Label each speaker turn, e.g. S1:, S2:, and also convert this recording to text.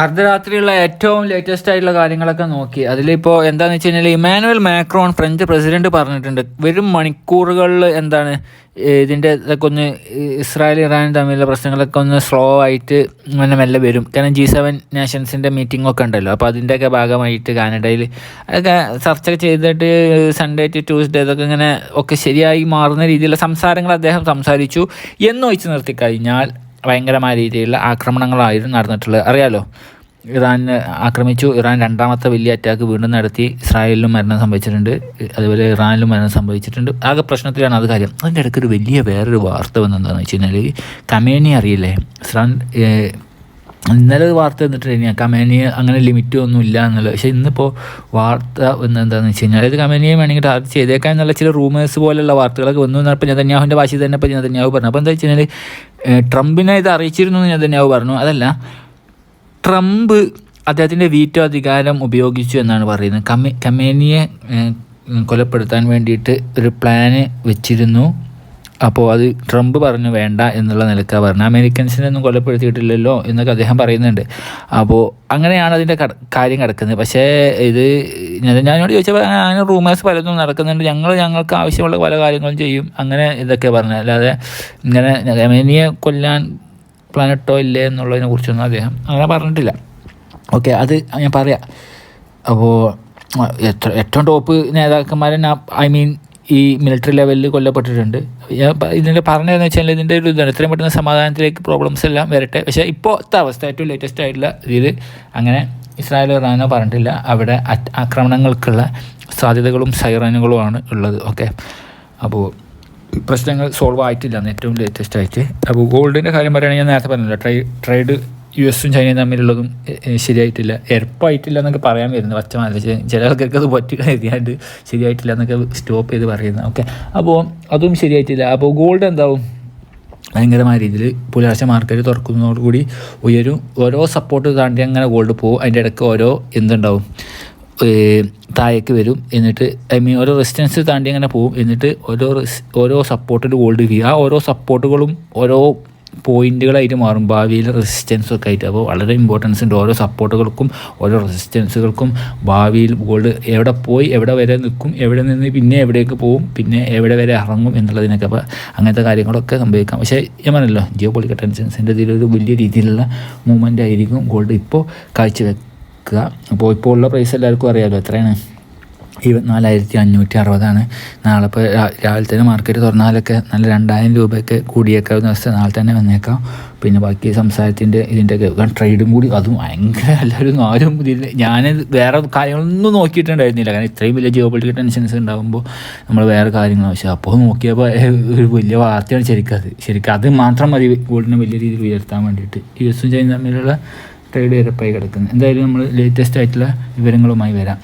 S1: അർദ്ധരാത്രിയുള്ള ഏറ്റവും ലേറ്റസ്റ്റ് ആയിട്ടുള്ള കാര്യങ്ങളൊക്കെ നോക്കി. അതിലിപ്പോൾ എന്താണെന്ന് വെച്ച് കഴിഞ്ഞാൽ ഇമാനുവൽ മാക്രോൺ ഫ്രഞ്ച് പ്രസിഡന്റ് പറഞ്ഞിട്ടുണ്ട്. വരും മണിക്കൂറുകളിൽ എന്താണ് ഇതിന്റെ ഇതൊക്കെ ഒന്ന് ഇസ്രായേൽ ഇറാൻ തമ്മിലുള്ള പ്രശ്നങ്ങളൊക്കെ ഒന്ന് സ്ലോ ആയിട്ട് ഇങ്ങനെ മെല്ലെ വരും. കാരണം ജി സെവൻ നേഷൻസിന്റെ മീറ്റിംഗ് ഒക്കെ ഉണ്ടല്ലോ. അപ്പോൾ അതിന്റെയൊക്കെ ഭാഗമായിട്ട് കാനഡയിൽ അതൊക്കെ ചർച്ച ചെയ്തിട്ട് സൺഡേ ടു ട്യൂസ്ഡേ ഇതൊക്കെ ഇങ്ങനെ ഒക്കെ ശരിയായി മാറുന്ന രീതിയിലുള്ള സംസാരങ്ങൾ അദ്ദേഹം സംസാരിച്ചു. എന്ന് നിർത്തി കഴിഞ്ഞാൽ ഭയങ്കരമായ രീതിയിലുള്ള ആക്രമണങ്ങളായിരുന്നു നടന്നിട്ടുള്ളത്. അറിയാലോ? ഇറാനെ ആക്രമിച്ചു. ഇറാൻ രണ്ടാമത്തെ വലിയ അറ്റാക്ക് വീണ്ടും നടത്തി. ഇസ്രായേലിലും മരണം സംഭവിച്ചിട്ടുണ്ട്. അതുപോലെ ഇറാനിലും മരണം സംഭവിച്ചിട്ടുണ്ട്. ആകെ പ്രശ്നത്തിലാണ് അത് കാര്യം. അതിന്റെ ഇടയ്ക്ക് ഒരു വലിയ വേറൊരു വാർത്ത വന്നെന്താണെന്ന് വെച്ച് കഴിഞ്ഞാൽ കമേനി അറിയില്ലേ? ഇസ്രാൻ ഇന്നലെ ഒരു വാർത്ത എന്നിട്ട് കഴിഞ്ഞാൽ കമേനി അങ്ങനെ ലിമിറ്റ് ഒന്നും ഇല്ല എന്നുള്ളത്. പക്ഷേ ഇന്നിപ്പോൾ വാർത്ത വന്ന് എന്താണെന്ന് വെച്ച് കഴിഞ്ഞാൽ അതായത് കമേനിയെ വേണമെങ്കിൽ ടാർഗറ്റ് ചെയ്തേക്കാൻ എന്നുള്ള ചില റൂമേഴ്സ് പോലെയുള്ള വാർത്തകളൊക്കെ വന്നു എന്നപ്പോൾ നെതന്യാഹുവിന്റെ ഭാഷയിൽ തന്നെ ഇപ്പോൾ നെതന്യാഹു പറഞ്ഞു. അപ്പോൾ എന്താ വെച്ച് കഴിഞ്ഞാൽ ട്രംപിനെ ഇത് അറിയിച്ചിരുന്നു എന്ന് നെതന്യാഹു പറഞ്ഞു. അതല്ല ട്രംപ് അദ്ദേഹത്തിന്റെ വീറ്റോ അധികാരം ഉപയോഗിച്ചു എന്നാണ് പറയുന്നത്. കമേ കമേനിയെ കൊലപ്പെടുത്താൻ വേണ്ടിയിട്ട് ഒരു പ്ലാന് വെച്ചിരുന്നു. അപ്പോൾ അത് ട്രംപ് പറഞ്ഞു വേണ്ട എന്നുള്ള നിലക്കാണ് പറഞ്ഞത്. അമേരിക്കൻസിനെ ഒന്നും കൊലപ്പെടുത്തിയിട്ടില്ലല്ലോ എന്നൊക്കെ അദ്ദേഹം പറയുന്നുണ്ട്. അപ്പോൾ അങ്ങനെയാണ് അതിന്റെ കാര്യം കിടക്കുന്നത്. പക്ഷേ ഇത് ഞാനോട് ചോദിച്ചപ്പോൾ അങ്ങനെ റൂമേഴ്സ് പലതും നടക്കുന്നുണ്ട്. ഞങ്ങൾ ഞങ്ങൾക്ക് ആവശ്യമുള്ള പല കാര്യങ്ങളും ചെയ്യും. അങ്ങനെ ഇതൊക്കെ പറഞ്ഞത്. അല്ലാതെ ഇങ്ങനെ അമേനിയെ കൊല്ലാൻ പ്ലാനറ്റോ ഇല്ലേ എന്നുള്ളതിനെ കുറിച്ചൊന്നും അദ്ദേഹം അങ്ങനെ പറഞ്ഞിട്ടില്ല. ഓക്കെ അത് ഞാൻ പറയാം. അപ്പോൾ എത്ര ഏറ്റവും ടോപ്പ് നേതാക്കന്മാരെ ഐ മീൻ ഈ മിലിറ്ററി ലെവലിൽ കൊല്ലപ്പെട്ടിട്ടുണ്ട്. ഞാൻ ഇതിന്റെ പറഞ്ഞതെന്ന് വെച്ചാൽ ഇതിന്റെ ഒരു ഇതാണ്. എത്രയും പെട്ടെന്ന് സമാധാനത്തിലേക്ക് പ്രോബ്ലംസ് എല്ലാം വരട്ടെ. പക്ഷേ ഇപ്പോഴത്തെ അവസ്ഥ ഏറ്റവും ലേറ്റസ്റ്റ് ആയിട്ടുള്ള ഇതിൽ അങ്ങനെ ഇസ്രായേൽ ഇറാനോ പറഞ്ഞിട്ടില്ല. അവിടെ ആക്രമണങ്ങൾക്കുള്ള സാധ്യതകളും സൈറാനുകളുമാണ് ഉള്ളത്. ഓക്കെ? അപ്പോൾ പ്രശ്നങ്ങൾ സോൾവ് ആയിട്ടില്ല. ഏറ്റവും ലേറ്റസ്റ്റ് ആയിട്ട്. അപ്പോൾ ഗോൾഡിന്റെ കാര്യം പറയുകയാണെങ്കിൽ ഞാൻ നേരത്തെ പറഞ്ഞില്ല ട്രൈ ട്രേഡ് യു എസും ചൈനയും തമ്മിലുള്ളതും ശരിയായിട്ടില്ല. എളുപ്പമായിട്ടില്ല എന്നൊക്കെ പറയാൻ വരുന്നത്. പച്ച മാല ചില ആൾക്കാർക്ക് അത് പറ്റി കരുതിയാണ്ട് ശരിയായിട്ടില്ല എന്നൊക്കെ സ്റ്റോപ്പ് ചെയ്ത് പറയുന്നത്. ഓക്കെ അപ്പോൾ അതും ശരിയായിട്ടില്ല. അപ്പോൾ ഗോൾഡ് എന്താവും? ഭയങ്കരമായ രീതിയിൽ പുലർച്ചെ മാർക്കറ്റ് തുറക്കുന്നതോടുകൂടി ഉയരും. ഓരോ സപ്പോർട്ട് താണ്ടി അങ്ങനെ ഗോൾഡ് പോകും അതിന്റെ ഇടയ്ക്ക് ഓരോ എന്തുണ്ടാവും? താഴേക്ക് വരും. എന്നിട്ട് ഐ മീൻ ഓരോ റെസിസ്റ്റൻസ് താണ്ടി അങ്ങനെ പോകും എന്നിട്ട് ഓരോ ഓരോ സപ്പോർട്ടിൽ ഗോൾഡ് ചെയ്യുക ആ ഓരോ സപ്പോർട്ടുകളും ഓരോ പോയിന്റുകളായിട്ട് മാറും. ഭാവിയിൽ റെസിസ്റ്റൻസ് ഒക്കെ ആയിട്ട്. അപ്പോൾ വളരെ ഇമ്പോർട്ടൻസ് ഉണ്ട്. ഓരോ സപ്പോർട്ടുകൾക്കും ഓരോ റെസിസ്റ്റൻസുകൾക്കും ഭാവിയിൽ ഗോൾഡ് എവിടെ പോയി എവിടെ വരെ നിൽക്കും എവിടെ നിന്ന് പിന്നെ എവിടേക്ക് പോകും പിന്നെ എവിടെ വരെ ഇറങ്ങും എന്നുള്ളതിനൊക്കെ അപ്പോൾ അങ്ങനത്തെ കാര്യങ്ങളൊക്കെ സംഭവിക്കാം. പക്ഷേ ഞാൻ പറഞ്ഞല്ലോ ജിയോ പൊളിക്കൽ ടെൻഷൻസിന്റെ ഇതിലൊരു വലിയ രീതിയിലുള്ള മൂവ്മെന്റ് ആയിരിക്കും ഗോൾഡ് ഇപ്പോൾ കാഴ്ചവെക്കുക. അപ്പോൾ ഇപ്പോൾ ഉള്ള പ്രൈസ് എല്ലാവർക്കും അറിയാമല്ലോ എത്രയാണ്? ഇരുപത്തിനാലായിരത്തി അഞ്ഞൂറ്റി അറുപതാണ് നാളെ ഇപ്പോൾ രാവിലെ തന്നെ മാർക്കറ്റ് തുറന്നാലൊക്കെ നല്ല രണ്ടായിരം രൂപയൊക്കെ കൂടിയേക്കാവുന്ന അവസ്ഥ നാളെ തന്നെ വന്നേക്കാം. പിന്നെ ബാക്കി സംസാരത്തിന്റെ ഇതിന്റെയൊക്കെ ട്രേഡും കൂടി അതും ഭയങ്കര എല്ലാവരും ആരും ഇതിൽ ഞാൻ വേറെ കാര്യങ്ങളൊന്നും നോക്കിയിട്ടുണ്ടായിരുന്നില്ല. കാരണം ഇത്രയും വലിയ ജിയോ പൊളിറ്റിക്കൽ ടെൻഷൻസ് ഉണ്ടാകുമ്പോൾ നമ്മൾ വേറെ കാര്യങ്ങൾ ആവശ്യം അപ്പോൾ നോക്കിയപ്പോൾ ഒരു വലിയ വാർത്തയാണ് ശരിക്കും അത്. ശരിക്കും അത് മാത്രം മതി ഗോൾഡിനെ വലിയ രീതിയിൽ ഉയർത്താൻ വേണ്ടിയിട്ട്. യു എസും ചൈന തമ്മിലുള്ള ട്രേഡ് വരപ്പായി കിടക്കുന്നത് എന്തായാലും നമ്മൾ ലേറ്റസ്റ്റ് ആയിട്ടുള്ള വിവരങ്ങളുമായി വരാം.